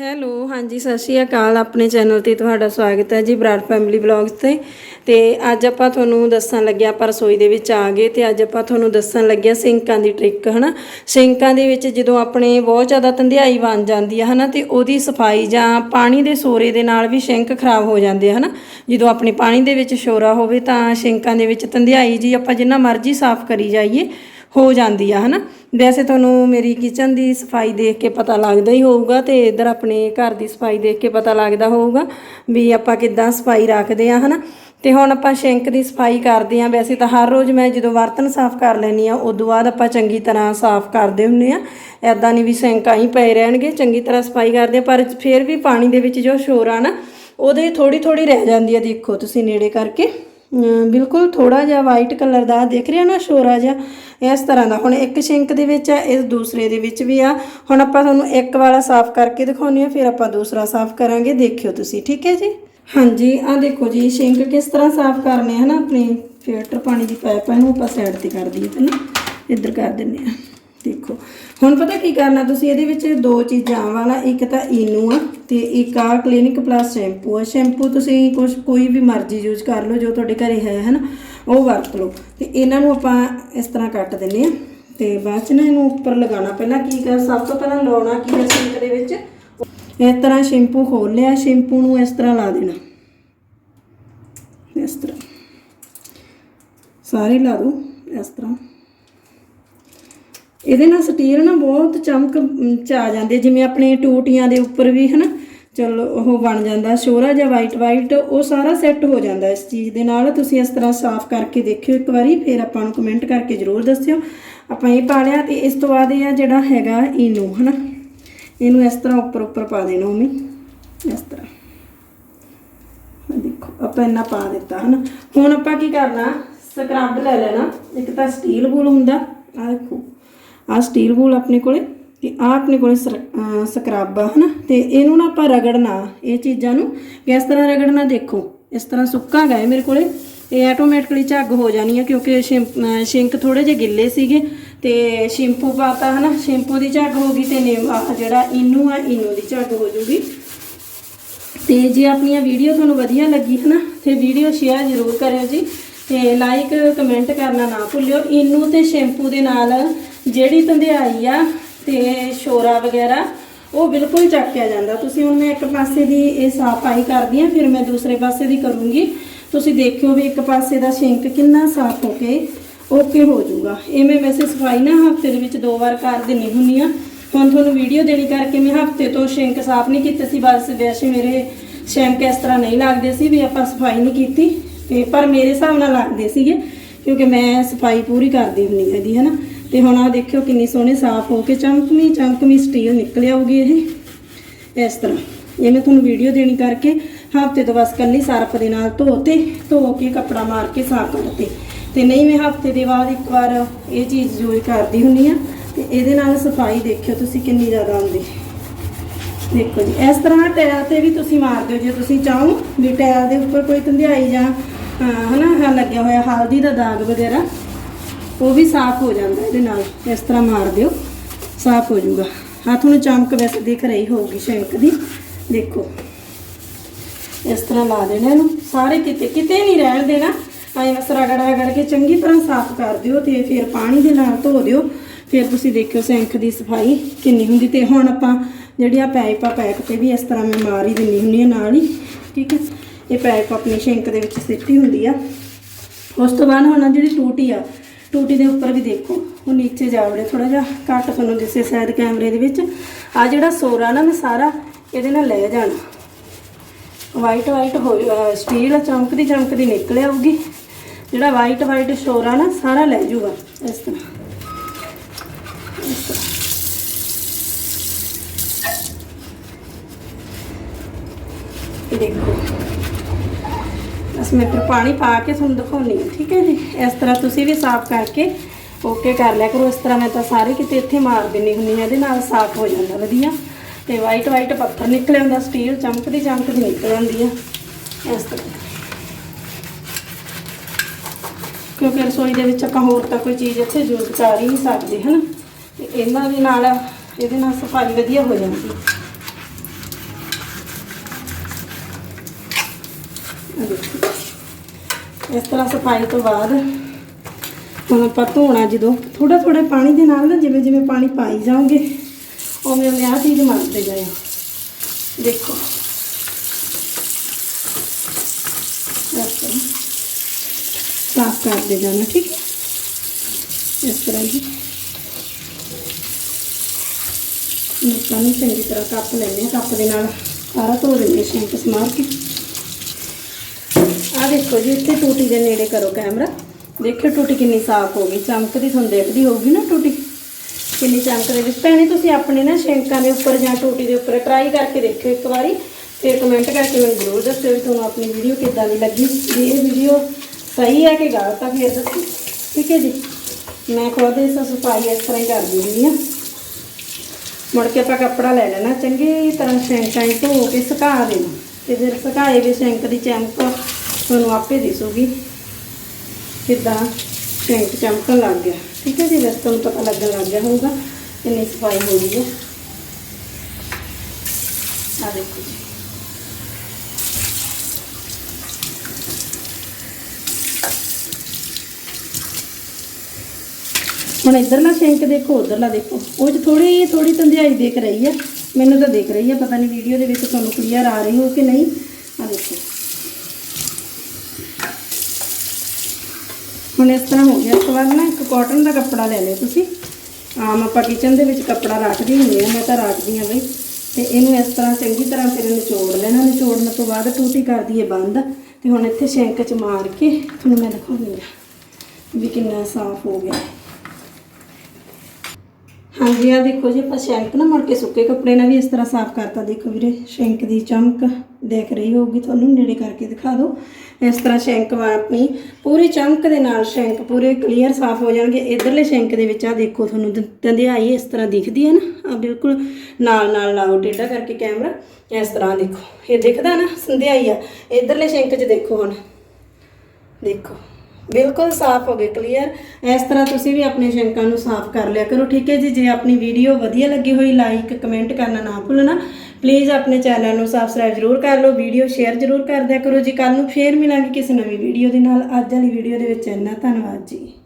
Hello, ਹਾਂਜੀ, ਸਤਿ ਸ਼੍ਰੀ ਅਕਾਲ। ਆਪਣੇ ਚੈਨਲ ਤੇ ਤੁਹਾਡਾ ਸਵਾਗਤ ਹੈ ਜੀ, ਬਰਾੜ ਫੈਮਿਲੀ ਵਲੌਗਸ ਤੇ। ਤੇ ਅੱਜ ਆਪਾਂ ਤੁਹਾਨੂੰ ਦੱਸਣ ਲੱਗਿਆ, ਆਪਾਂ ਰਸੋਈ ਦੇ ਵਿੱਚ ਆ ਗਏ ਤੇ ਅੱਜ ਆਪਾਂ ਤੁਹਾਨੂੰ ਦੱਸਣ ਲੱਗਿਆ ਸਿੰਕਾਂ ਦੀ ਟ੍ਰਿਕ ਹਨਾ? ਸਿੰਕਾਂ ਦੇ ਵਿੱਚ ਜਦੋਂ ਆਪਣੇ ਬਹੁਤ ਜ਼ਿਆਦਾ ਧੰਦਿਆਈ ਬਣ ਜਾਂਦੀ ਹੈ ਹਨਾ, ਤੇ ਉਹਦੀ ਸਫ਼ਾਈ ਜਾਂ ਪਾਣੀ ਦੇ ਸੋਰੇ ਦੇ ਨਾਲ ਵੀ ਸਿੰਕ ਖਰਾਬ ਹੋ ਜਾਂਦੇ ਆ, ਹਨਾ? ਜਦੋਂ ਆਪਣੇ ਪਾਣੀ ਦੇ ਵਿੱਚ ਸ਼ੋਰਾ ਹੋਵੇ ਤਾਂ ਸਿੰਕਾਂ ਦੇ ਵਿੱਚ ਧੰਦਿਆਈ ਜੀ ਆਪਾਂ ਜਿੰਨਾ ਮਰਜ਼ੀ ਸਾਫ਼ ਕਰੀ ਜਾਈਏ। ਹੋ ਜਾਂਦੀ ਆ, ਹਨਾ? ਵੈਸੇ ਤੁਹਾਨੂੰ ਮੇਰੀ ਕਿਚਨ ਦੀ ਸਫ਼ਾਈ ਦੇਖ ਕੇ ਪਤਾ ਲੱਗਦਾ ਹੀ ਹੋਊਗਾ ਤੇ ਇਧਰ ਆਪਣੇ ਘਰ ਦੀ ਸਫ਼ਾਈ ਦੇਖ ਕੇ ਪਤਾ ਲੱਗਦਾ ਹੋਊਗਾ ਵੀ ਆਪਾਂ ਕਿੱਦਾਂ ਸਫ਼ਾਈ ਰੱਖਦੇ ਆ, ਹਨਾ? ਤੇ ਹੁਣ ਆਪਾਂ ਸ਼ਿੰਕ ਦੀ ਸਫ਼ਾਈ ਕਰਦੇ ਆ, ਵੈਸੇ ਤਾਂ ਹਰ ਰੋਜ਼ ਮੈਂ ਜਦੋਂ ਬਰਤਨ ਸਾਫ਼ ਕਰ ਲੈਣੀ ਆ, ਉਦੋਂ ਬਾਅਦ ਆਪਾਂ ਚੰਗੀ ਤਰ੍ਹਾਂ ਸਾਫ਼ ਕਰਦੇ ਹੁੰਨੇ ਆ। ਐਦਾਂ ਨਹੀਂ ਵੀ ਸਿੰਕ ਆਈ ਪਏ ਰਹਿਣਗੇ, ਚੰਗੀ ਤਰ੍ਹਾਂ ਸਫ਼ਾਈ ਕਰਦੇ ਆ, ਪਰ ਫਿਰ ਵੀ ਪਾਣੀ ਦੇ ਵਿੱਚ ਜੋ ਸ਼ੋਰ ਆ ਨਾ, ਉਹਦੇ ਥੋੜੀ ਥੋੜੀ ਰਹਿ ਜਾਂਦੀ ਆ, ਦੇਖੋ ਤੁਸੀਂ ਨੇੜੇ ਕਰਕੇ। ਬਿਲਕੁਲ ਥੋੜਾ ਜਿਹਾ ਵਾਈਟ ਕਲਰ ਦਾ, ਦੇਖ ਰਿਹਾ ਨਾ, ਸ਼ੋਰਾ ਜਿਹਾ, ਇਸ ਤਰ੍ਹਾਂ ਦਾ। ਹੁਣ ਇੱਕ ਸ਼ਿੰਕ ਦੇ ਵਿੱਚ ਆ, ਇਸ ਦੂਸਰੇ ਦੇ ਵਿੱਚ ਵੀ ਆ। ਹੁਣ ਆਪਾਂ ਤੁਹਾਨੂੰ ਇੱਕ ਵਾਲਾ ਸਾਫ਼ ਕਰਕੇ ਦਿਖਾਉਣੀ ਆ ਫਿਰ ਆਪਾਂ ਦੂਸਰਾ ਸਾਫ਼ ਕਰਾਂਗੇ, ਦੇਖਿਓ ਤੁਸੀਂ, ਠੀਕ ਹੈ ਜੀ? ਹਾਂਜੀ ਆ ਦੇਖੋ ਜੀ ਸ਼ਿੰਕ ਕਿਸ ਤਰ੍ਹਾਂ ਸਾਫ਼ ਕਰਨੇ ਆ ਨਾ, ਆਪਣੀ ਫਿਲਟਰ ਪਾਣੀ ਦੀ ਪਾਈਪ ਆ, ਇਹਨੂੰ ਆਪਾਂ ਸਾਈਡ ਤੇ ਕਰ ਦਈਏ ਨਾ? ਇੱਧਰ ਕਰ ਦਿੰਨੇ ਆ। ਦੇਖੋ। ਹੁਣ ਪਤਾ ਕੀ ਕਰਨਾ ਤੁਸੀਂ? ਇਹਦੇ ਵਿੱਚ ਦੋ ਚੀਜ਼ਾਂ ਵਾਲਾ ਇੱਕ ਤਾਂ ਇਨੂ ਆ ਤੇ ਇੱਕ ਆ ਕਲੀਨਿਕ ਪਲੱਸ ਸ਼ੈਂਪੂ ਆ। ਸ਼ੈਂਪੂ ਤੁਸੀਂ ਕੁਛ ਕੋਈ ਵੀ ਮਰਜ਼ੀ ਯੂਜ਼ ਕਰ ਲਓ, ਜੋ ਤੁਹਾਡੇ ਘਰੇ ਹੈ ਹਨਾ ਉਹ ਵਰਤ ਲਓ। ਤੇ ਇਹਨਾਂ ਨੂੰ ਆਪਾਂ ਇਸ ਤਰ੍ਹਾਂ ਕੱਟ ਦਿੰਨੇ ਆ ਤੇ ਬਾਅਦ ਚ ਨਾ ਇਹਨੂੰ ਉੱਪਰ ਲਗਾਉਣਾ। ਪਹਿਲਾਂ ਕੀ ਕਰ, ਸਭ ਤੋਂ ਪਹਿਲਾਂ ਲਾਉਣਾ ਕੀ ਹੈ ਸਿੰਕ ਦੇ ਵਿੱਚ? ਇਸ ਤਰ੍ਹਾਂ ਸ਼ੈਂਪੂ ਖੋਲ ਲਿਆ, ਸ਼ੈਂਪੂ ਨੂੰ ਇਸ ਤਰ੍ਹਾਂ ਲਾ ਦੇਣਾ। ਇਸ ਤਰ੍ਹਾਂ। ਸਾਰੇ ਲਾ ਦਿਓ ਇਸ ਤਰ੍ਹਾਂ। ਇਹਦੇ ਨਾਲ ਸਟੀਲ ਨਾ ਬਹੁਤ ਚਮਕ ਚ ਆ ਜਾਂਦੇ ਜਿਵੇਂ ਆਪਣੇ ਟੂਟੀਆਂ ਦੇ ਉੱਪਰ ਵੀ, ਹਨਾ? ਚਲੋ, ਉਹ ਬਣ ਜਾਂਦਾ। ਸ਼ੋਰਾ ਜਾਂ ਵਾਈਟ ਵਾਈਟ ਉਹ ਸਾਰਾ ਸੈੱਟ ਹੋ ਜਾਂਦਾ ਇਸ ਚੀਜ਼ ਦੇ ਨਾਲ। ਤੁਸੀਂ ਇਸ ਤਰ੍ਹਾਂ ਸਾਫ਼ ਕਰਕੇ ਦੇਖਿਓ ਇੱਕ ਵਾਰੀ, ਫਿਰ ਆਪਾਂ ਨੂੰ ਕਮੈਂਟ ਕਰਕੇ ਜ਼ਰੂਰ ਦੱਸਿਓ। ਆਪਾਂ ਇਹ ਪਾ ਲਿਆ ਤੇ ਇਸ ਤੋਂ ਬਾਅਦ ਇਹ ਆ ਜਿਹੜਾ ਹੈਗਾ ਇਨੋ ਹਨਾ? ਇਹਨੂੰ ਇਸ ਤਰ੍ਹਾਂ ਉੱਪਰ ਉੱਪਰ ਪਾ ਦੇਣਾ ਉਵੇਂ ਇਸ ਤਰ੍ਹਾਂ। ਦੇਖੋ, ਆਪਾਂ ਇੰਨਾ ਪਾ ਦਿੱਤਾ, ਹਨਾ? ਹੁਣ ਆਪਾਂ ਕੀ ਕਰਨਾ? ਸਕਰਬ ਲੈ ਲੈਣਾ। ਇੱਕ ਤਾਂ ਸਟੀਲ ਬੂਲ ਹੁੰਦਾ। ਆ ਦੇਖੋ। ਆ ਸਟੀਲ ਬੂਲ ਆਪਣੇ ਕੋਲੇ ਤੇ ਆ ਆਪਣੇ ਕੋਲੇ ਸਰ- ਅਹ ਸਕਰਬ ਆ ਹਨਾ? ਤੇ ਇਹਨੂੰ ਨਾ ਆਪਾਂ ਰਗੜਨਾ, ਇਹ ਚੀਜ਼ਾਂ ਨੂੰ। ਕਿਸ ਤਰ੍ਹਾਂ ਰਗੜਨਾ ਦੇਖੋ, ਇਸ ਤਰ੍ਹਾਂ ਸੁੱਕਾ ਗਿਆ ਮੇਰੇ ਕੋਲੇ। ਇਹ ਆਟੋਮੈਟਿਕਲੀ ਝੱਗ ਹੋ ਜਾਣੀ ਹੈ ਕਿਉਂਕਿ ਸ਼ਿੰਕ ਸ਼ਿੰਕ ਥੋੜੇ ਜਿਹੇ ਗਿੱਲੇ ਸੀਗੇ ਤੇ ਸ਼ੈਂਪੂ ਪਾਤਾ, ਹਨਾ? ਸ਼ੈਂਪੂ ਦੀ ਝੱਗ ਹੋ ਗਈ ਤੇ ਨੇ ਜਿਹੜਾ ਇਨੂ ਆ, ਇਨੂ ਦੀ ਝੱਗ ਹੋ ਜੂਗੀ। ਤੇ ਜੇ ਆਪਣੀਆਂ ਵੀਡੀਓ ਤੁਹਾਨੂੰ ਵਧੀਆ ਲੱਗੀ ਹੈ ਨਾ ਤੇ ਵੀਡੀਓ ਸ਼ੇਅਰ ਜ਼ਰੂਰ ਕਰਿਓ ਜੀ। ਤੇ ਲਾਈਕ ਕਮੈਂਟ ਕਰਨਾ ਨਾ ਭੁੱਲਿਓ। ਇਹਨੂੰ ਤੇ ਸ਼ੈਂਪੂ ਦੇ ਨਾਲ ਜਿਹੜੀ ਧੰਦਿਆਈ ਆ ਤੇ ਸ਼ੋਰਾ ਵਗੈਰਾ, ਉਹ ਬਿਲਕੁਲ ਚੱਕਿਆ ਜਾਂਦਾ। ਤੁਸੀਂ ਹੁਣ ਮੈਂ ਇੱਕ ਪਾਸੇ ਦੀ ਇਹ ਸਾਫ਼ਾਈ ਕਰਦੀ ਆ, ਫਿਰ ਮੈਂ ਦੂਸਰੇ ਪਾਸੇ ਦੀ ਕਰੂੰਗੀ। ਤੁਸੀਂ ਦੇਖਿਓ ਵੀ ਇੱਕ ਪਾਸੇ ਦਾ ਸ਼ਿੰਕ ਕਿੰਨਾ ਸਾਫ਼ ਹੋ ਕੇ ਓਕੇ ਹੋ ਜਾਊਗਾ। ਇਹ ਮੈਂ ਵੈਸੇ ਸਫ਼ਾਈ ਨਾ ਹਫ਼ਤੇ ਦੇ ਵਿੱਚ ਦੋ ਵਾਰ ਕਰ ਦਿੰਨੀ ਹੁੰਨੀ ਆ। ਹੁਣ ਤੁਹਾਨੂੰ ਵੀਡੀਓ ਦੇਣੀ ਕਰਕੇ ਮੈਂ ਹਫ਼ਤੇ ਤੋਂ ਸ਼ਿੰਕ ਸਾਫ਼ ਨਹੀਂ ਕੀਤੇ ਸੀ, ਬਸ ਵੈਸੇ ਮੇਰੇ ਸ਼ਿੰਕ ਇਸ ਤਰ੍ਹਾਂ ਨਹੀਂ ਲੱਗਦੇ ਸੀ ਵੀ ਆਪਾਂ ਸਫ਼ਾਈ ਨਹੀਂ ਕੀਤੀ। ਤੇ ਪਰ ਮੇਰੇ ਹਿਸਾਬ ਨਾਲ ਲੱਗਦੇ ਸੀਗੇ, ਕਿਉਂਕਿ ਮੈਂ ਸਫ਼ਾਈ ਪੂਰੀ ਕਰਦੀ ਹੁੰਨੀ ਇਹਦੀ ਹੈ ਨਾ ਤੇ ਹੁਣ ਆ ਦੇਖਿਓ ਕਿੰਨੀ ਸੋਹਣੀ ਸਾਫ਼ ਹੋ ਕੇ ਚਮਕਵੀਂ ਚਮਕਵੀਂ ਸਟੀਲ ਨਿਕਲ ਆਊਗੀ ਇਹ। ਇਸ ਤਰ੍ਹਾਂ। ਇਹ ਮੈਂ ਤੁਹਾਨੂੰ ਵੀਡੀਓ ਦੇਣੀ ਕਰਕੇ ਹਫ਼ਤੇ ਤੋਂ ਬਸ ਕੱਲੀ ਸਰਫ ਦੇ ਨਾਲ ਧੋਤੇ ਧੋ ਕੇ ਕੱਪੜਾ ਮਾਰ ਕੇ ਸਾਫ਼ ਕਰਤੇ ਤੇ ਨਹੀਂ ਮੈਂ ਹਫ਼ਤੇ ਦੇ ਬਾਅਦ ਇੱਕ ਵਾਰ ਇਹ ਚੀਜ਼ ਯੂਜ਼ ਕਰਦੀ ਹੁੰਨੀ ਆ ਤੇ ਇਹਦੇ ਨਾਲ ਸਫ਼ਾਈ ਦੇਖਿਓ ਤੁਸੀਂ ਕਿੰਨੀ ਜ਼ਿਆਦਾ ਆਉਂਦੀ। ਦੇਖੋ ਜੀ, ਇਸ ਤਰ੍ਹਾਂ ਟਾਇਲ ਤੇ ਵੀ ਤੁਸੀਂ ਮਾਰ ਦਿਓ, ਜੇ ਤੁਸੀਂ ਚਾਹੋ ਵੀ ਟਾਇਲ ਦੇ ਉੱਪਰ ਕੋਈ ਧੰਦਿਆਈ ਜਾਂ ਹਨਾ ਆਹ ਲੱਗਿਆ ਹੋਇਆ, ਹਲਦੀ ਦਾ ਦਾਗ ਵਗੈਰਾ, ਉਹ ਵੀ ਸਾਫ਼ ਹੋ ਜਾਂਦਾ ਇਹਦੇ ਨਾਲ, ਇਸ ਤਰ੍ਹਾਂ ਮਾਰ ਦਿਓ, ਸਾਫ਼ ਹੋ ਜਾਊਗਾ। ਹੱਥ ਨੂੰ ਚਮਕ ਵੈਸੇ ਦਿਖ ਰਹੀ ਹੋਊਗੀ ਸੈਂਕ ਦੀ, ਦੇਖੋ। ਇਸ ਤਰ੍ਹਾਂ ਲਾ ਦੇਣਾ ਇਹਨੂੰ, ਸਾਰੇ ਕਿਤੇ ਕਿਤੇ ਨਹੀਂ ਰਹਿਣ ਦੇਣਾ। ਐਂ ਬਸ ਰਗੜ ਰਗੜ ਕੇ ਚੰਗੀ ਤਰ੍ਹਾਂ ਸਾਫ਼ ਕਰ ਦਿਓ ਤੇ ਫਿਰ ਪਾਣੀ ਦੇ ਨਾਲ ਧੋ ਦਿਓ। ਫਿਰ ਤੁਸੀਂ ਦੇਖਿਓ ਸਿੰਕ ਦੀ ਸਫ਼ਾਈ ਕਿੰਨੀ ਹੁੰਦੀ ਤੇ ਹੁਣ ਆਪਾਂ ਜਿਹੜੀਆਂ ਪਾਈਪ ਆ ਪੈਕ ਤੇ ਵੀ ਇਸ ਤਰ੍ਹਾਂ ਮੈਂ ਮਾਰ ਹੀ ਦਿੰਨੀ ਹੁੰਨੀ ਆ ਨਾਲ ਹੀ, ਠੀਕ ਹੈ। ਇਹ ਪੈਪ ਆਪਣੀ ਸਿੰਕ ਦੇ ਵਿੱਚ ਸਿੱਟੀ ਹੁੰਦੀ ਆ। ਉਸ ਤੋਂ ਬਾਅਦ ਹੁਣ ਜਿਹੜੀ ਟੂਟੀ ਆ, ਟੂਟੀ ਦੇ ਉੱਪਰ ਵੀ ਦੇਖੋ, ਉਹ ਨੀਚੇ ਜਾ ਵੜੇ ਥੋੜਾ ਜਿਹਾ ਘੱਟ ਤੁਹਾਨੂੰ ਦਿਸੇ ਸ਼ਾਇਦ ਕੈਮਰੇ ਦੇ ਵਿੱਚ। ਆ ਜਿਹੜਾ ਸੋਰਾ ਨਾ ਮੈਂ ਸਾਰਾ ਇਹਦੇ ਨਾਲ ਲੈ ਜਾਣਾ। ਵਾਈਟ ਵਾਈਟ ਹੋ ਅਹ ਸਟੀਲ ਚਮਕਦੀ ਚਮਕਦੀ ਨਿਕਲ ਆਊਗੀ ਜਿਹੜਾ ਵਾਈਟ ਵਾਈਟ ਸ਼ੋਰਾ ਨਾ, ਸਾਰਾ ਲੈ ਜੂਗਾ। ਇਸ ਤਰ੍ਹਾਂ। ਦੇਖੋ। ਬਸ ਮੈਂ ਫਿਰ ਪਾਣੀ ਪਾ ਕੇ ਤੁਹਾਨੂੰ ਦਿਖਾਉਣੀ ਹੈ, ਠੀਕ ਹੈ ਜੀ? ਇਸ ਤਰ੍ਹਾਂ ਤੁਸੀਂ ਵੀ ਸਾਫ਼ ਕਰਕੇ ਓਕੇ ਕਰ ਲਿਆ ਕਰੋ। ਇਸ ਤਰ੍ਹਾਂ ਮੈਂ ਤਾਂ ਸਾਰੇ ਕਿਤੇ ਇੱਥੇ ਮਾਰ ਦਿੰਨੀ ਹੁੰਨੀ ਹਾਂ, ਇਹਦੇ ਨਾਲ ਸਾਫ਼ ਹੋ ਜਾਂਦਾ ਵਧੀਆ। ਤੇ ਵਾਈਟ ਵਾਈਟ ਪੱਥਰ ਨਿਕਲ ਆਉਂਦਾ ਸਟੀਲ ਚਮਕਦੀ ਚਮਕਦੀ ਨਿਕਲ ਜਾਂਦੀ ਆ। ਇਸ ਤਰ੍ਹਾਂ। ਕਿਉਂਕਿ ਰਸੋਈ ਦੇ ਵਿੱਚ ਆਪਾਂ ਹੋਰ ਤਾਂ ਕੋਈ ਚੀਜ਼ ਇੱਥੇ ਯੂਜ਼ ਕਰ ਹੀ ਨਹੀਂ ਸਕਦੇ, ਹਨ? ਤੇ ਇਹਨਾਂ ਦੇ ਨਾਲ, ਇਹਦੇ ਨਾਲ ਸਫ਼ਾਈ ਵਧੀਆ ਹੋ ਜਾਂਦੀ। ਦੇਖੋ ਇਸ ਤਰ੍ਹਾਂ ਸਫ਼ਾਈ ਤੋਂ ਬਾਅਦ ਹੁਣ ਆਪਾਂ ਧੋਣਾ, ਜਦੋਂ ਥੋੜਾ ਥੋੜਾ ਪਾਣੀ ਦੇ ਨਾਲ ਨਾ ਜਿਵੇਂ ਜਿਵੇਂ ਪਾਣੀ ਪਾਈ ਜਾਓਗੇ, ਉਵੇਂ ਉਵੇਂ ਆਹ ਚੀਜ਼ ਮਰਦੇ ਜਾਇਓ ਦੇਖੋ। ਇਸ ਤਰ੍ਹਾਂ ਸਾਫ਼ ਕਰਦੇ ਜਾਣਾ, ਠੀਕ ਹੈ? ਇਸ ਤਰ੍ਹਾਂ ਜੀ ਨੁਕਸਾਨ ਨੂੰ ਚੰਗੀ ਤਰ੍ਹਾਂ ਕੱਪ ਲੈਣੇ ਕੱਪ ਦੇ ਨਾਲ ਸਾਰਾ ਧੋ ਦਿੰਦੇ ਸ਼ੈਂਕ ਸਮਾਰ ਕੇ। ਆ ਦੇਖੋ ਜੀ, ਇੱਥੇ ਟੂਟੀ ਦੇ ਨੇੜੇ ਕਰੋ ਕੈਮਰਾ। ਦੇਖਿਓ ਟੂਟੀ ਕਿੰਨੀ ਸਾਫ਼ ਹੋ ਗਈ ਚਮਕਦੀ ਤੁਹਾਨੂੰ ਦੇਖਦੀ ਹੋਊਗੀ ਨਾ ਟੂਟੀ। ਕਿੰਨੀ ਚਮਕ ਰਹੀ ਭੈਣੇ, ਤੁਸੀਂ ਆਪਣੇ ਨਾ ਸ਼ੈਂਕਾਂ ਦੇ ਉੱਪਰ ਜਾਂ ਟੂਟੀ ਦੇ ਉੱਪਰ ਟਰਾਈ ਕਰਕੇ ਦੇਖਿਓ ਇੱਕ ਵਾਰੀ ਫਿਰ ਕਮੈਂਟ ਕਰਕੇ ਮੈਨੂੰ ਜ਼ਰੂਰ ਦੱਸਿਓ ਵੀ ਤੁਹਾਨੂੰ ਆਪਣੀ ਵੀਡੀਓ ਕਿੱਦਾਂ ਦੀ ਲੱਗੀ। ਜੇ ਇਹ ਵੀਡੀਓ ਸਹੀ ਹੈ ਕਿ ਗਲਤ ਆ, ਫਿਰ ਦੱਸੋ। ਠੀਕ ਹੈ ਜੀ? ਮੈਂ ਖੁਦ ਇਸ ਸਫ਼ਾਈ ਇਸ ਤਰ੍ਹਾਂ ਹੀ ਕਰਦੀ ਹੁੰਦੀ ਹਾਂ। ਮੁੜ ਕੇ ਆਪਾਂ ਕੱਪੜਾ ਲੈ ਲੈਣਾ, ਚੰਗੀ ਤਰ੍ਹਾਂ ਸ਼ੈਂਕਾਂ ਹੀ ਧੋ ਕੇ ਸੁਕਾ ਦੇਣਾ। ਤੇ ਫਿਰ ਸੁਕਾਏ ਵੀ ਸ਼ੈਂਕ ਦੀ ਚਮਕ ਤੁਹਾਨੂੰ ਆਪੇ ਦਿਸੂਗੀ ਕਿੱਦਾਂ ਸ਼ੈਂਕ ਚਮਕਣ ਲੱਗ ਗਿਆ। ਠੀਕ ਹੈ ਜੀ, ਵੈਸੇ ਤੁਹਾਨੂੰ ਪਤਾ ਲੱਗਣ ਲੱਗ ਗਿਆ ਹੋਊਗਾ ਕਿੰਨੀ ਸਫ਼ਾਈ ਹੋ ਗਈ ਹੈ। ਆ ਦੇਖੋ ਜੀ। ਹੁਣ ਇਧਰਲਾ ਸ਼ੈਂਕ ਦੇਖੋ, ਉਧਰਲਾ ਦੇਖੋ। ਉਹ ਚ ਥੋੜੀ ਥੋੜੀ ਧੰਦਿਆਈ ਦੇਖ ਰਹੀ ਆ ਮੈਨੂੰ ਤਾਂ ਦੇਖ ਰਹੀ ਆ ਪਤਾ ਨਹੀਂ ਵੀਡੀਓ ਦੇ ਵਿੱਚ ਤੁਹਾਨੂੰ ਕਲੀਅਰ ਆ ਰਹੀ ਹੋ ਕਿ ਨਹੀਂ। ਆ ਦੇਖੋ। ਹੁਣ ਇਸ ਤਰ੍ਹਾਂ ਹੋ ਗਿਆ। ਇਸ ਤੋਂ ਬਾਅਦ ਨਾ ਇੱਕ ਕਾਟਨ ਦਾ ਕੱਪੜਾ ਲੈ ਲਿਓ ਤੁਸੀਂ। ਆਮ ਆਪਾਂ ਕਿਚਨ ਦੇ ਵਿੱਚ ਕੱਪੜਾ ਰੱਖਦੇ ਹੁੰਦੇ ਆ, ਮੈਂ ਤਾਂ ਰੱਖਦੀ ਆ ਬਈ। ਤੇ ਇਹਨੂੰ ਇਸ ਤਰ੍ਹਾਂ ਚੰਗੀ ਤਰ੍ਹਾਂ ਫਿਰ ਨਿਚੋੜ ਲੈਣਾ। ਨਿਚੋੜਨ ਤੋਂ ਬਾਅਦ ਟੂਟੀ ਕਰ ਦਈਏ ਬੰਦ। ਤੇ ਹੁਣ ਇੱਥੇ ਸ਼ੈਂਕ 'ਚ ਮਾਰ ਕੇ ਤੁਹਾਨੂੰ ਮੈਂ ਦਿਖਾਉਂਦੀ ਆ ਵੀ ਕਿੰਨਾ ਸਾਫ਼ ਹੋ ਗਿਆ। ਹਾਂਜੀ ਆ ਦੇਖੋ ਜੀ, ਆਪਾਂ ਸ਼ੈਂਕ ਨਾ ਮੁੜ ਕੇ ਸੁੱਕੇ ਕੱਪੜੇ ਨਾਲ ਵੀ ਇਸ ਤਰ੍ਹਾਂ ਸਾਫ਼ ਕਰਤਾ। ਦੇਖੋ ਵੀਰੇ, ਸ਼ੈਂਕ ਦੀ ਚਮਕ ਦੇਖ ਰਹੀ ਹੋਊਗੀ ਤੁਹਾਨੂੰ, ਨੇੜੇ ਕਰਕੇ ਦਿਖਾ ਦਿਓ। ਇਸ ਤਰ੍ਹਾਂ ਸ਼ੈਂਕ ਵਾ ਆਪਣੀ, ਪੂਰੀ ਚਮਕ ਦੇ ਨਾਲ ਸ਼ੈਂਕ ਪੂਰੇ ਕਲੀਅਰ ਸਾਫ਼ ਹੋ ਜਾਣਗੇ। ਇਧਰਲੇ ਸ਼ੈਂਕ ਦੇ ਵਿੱਚ ਆ ਦੇਖੋ ਤੁਹਾਨੂੰ ਦ- ਧੰਦਿਆਈ ਇਸ ਤਰ੍ਹਾਂ ਦਿਖਦੀ ਹੈ ਨਾ। ਆ ਬਿਲਕੁਲ ਨਾਲ ਨਾਲ ਲਾਓ, ਟੇਢਾ ਕਰਕੇ ਕੈਮਰਾ। ਇਸ ਤਰ੍ਹਾਂ ਦੇਖੋ, ਇਹ ਦਿਖਦਾ ਨਾ ਸੰਧਿਆਈ ਆ। ਇਧਰਲੇ ਸ਼ੈਂਕ 'ਚ ਦੇਖੋ ਹੁਣ। ਦੇਖੋ। ਬਿਲਕੁਲ ਸਾਫ਼ ਹੋ ਗਏ ਕਲੀਅਰ ਇਸ ਤਰ੍ਹਾਂ ਤੁਸੀਂ ਵੀ ਆਪਣੇ ਸ਼ੰਕਾਂ ਨੂੰ ਸਾਫ਼ ਕਰ ਲਿਆ ਕਰੋ, ਠੀਕ ਹੈ ਜੀ? ਜੇ ਆਪਣੀ ਵੀਡੀਓ ਵਧੀਆ ਲੱਗੀ ਹੋਈ ਲਾਈਕ ਕਮੈਂਟ ਕਰਨਾ ਨਾ ਭੁੱਲਣਾ ਪਲੀਜ਼ ਆਪਣੇ ਚੈਨਲ ਨੂੰ ਸਬਸਕ੍ਰਾਈਬ ਜ਼ਰੂਰ ਕਰ ਲਓ ਵੀਡੀਓ ਸ਼ੇਅਰ ਜ਼ਰੂਰ ਕਰ ਦਿਆ ਕਰੋ ਜੀ। ਕੱਲ ਨੂੰ ਫੇਰ ਮਿਲਾਂਗੇ ਕਿਸੇ ਨਵੀਂ ਵੀਡੀਓ ਦੇ ਨਾਲ। ਅੱਜ ਵਾਲੀ ਵੀਡੀਓ ਦੇ ਵਿੱਚ ਇੰਨਾ, ਧੰਨਵਾਦ ਜੀ।